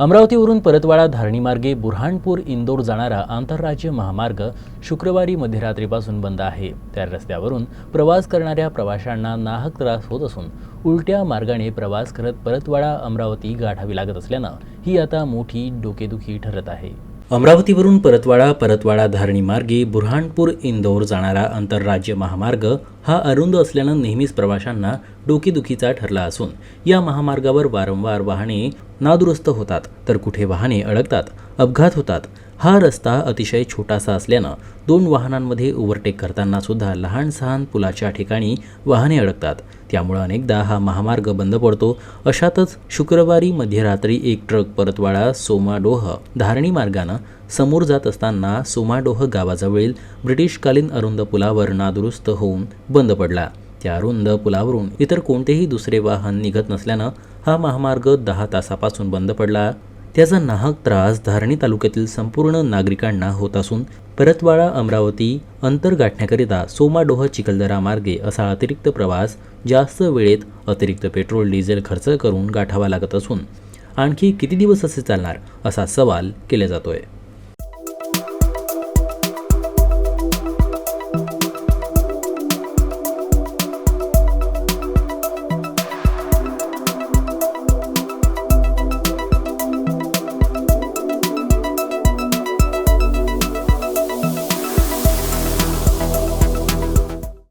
अमरावतीवरून परतवाडा धारणीमार्गे बुरहाणपूर इंदोर जाणारा आंतरराज्य महामार्ग शुक्रवारी मध्यरात्रीपासून बंद आहे. त्या रस्त्यावरून प्रवास करणाऱ्या प्रवाशांना नाहक त्रास होत असून उलट्या मार्गाने प्रवास करत परतवाडा अमरावती गाठावी लागत असल्यानं ही आता मोठी डोकेदुखी ठरत आहे. अमरावतीवरून परतवाडा परतवाडा धारणी मार्गे इंदोर जाणारा आंतरराज्य महामार्ग हा अरुंद असल्यानं नेहमीच प्रवाशांना डोकेदुखीचा ठरला असून या महामार्गावर वारंवार वाहने नादुरुस्त होतात तर कुठे वाहने अडकतात अपघात होतात हा रस्ता अतिशय छोटासा असल्यानं दोन वाहनांमध्ये ओव्हरटेक करताना सुद्धा लहान सहान पुलाच्या ठिकाणी वाहने अडकतात. त्यामुळं अनेकदा हा महामार्ग बंद पडतो. अशातच शुक्रवारी मध्यरात्री एक ट्रक परतवाडा सोमाडोह धारणी मार्गानं समोर जात असताना सोमाडोह गावाजवळील ब्रिटिशकालीन अरुंद पुलावर नादुरुस्त होऊन बंद पडला. त्या अरुंद पुलावरून इतर कोणतेही दुसरे वाहन निघत नसल्यानं हा महामार्ग दहा तासापासून बंद पडला. त्याचा नाहक त्रास धारणी तालुक्यातील संपूर्ण नागरिकांना होत असून परतवाडा अमरावती अंतर गाठण्याकरिता सोमाडोह चिखलदरा मार्गे असा अतिरिक्त प्रवास जास्त वेळेत अतिरिक्त पेट्रोल डिझेल खर्च करून गाठावा लागत असून आणखी किती दिवस असे चालणार असा सवाल केला जातोय.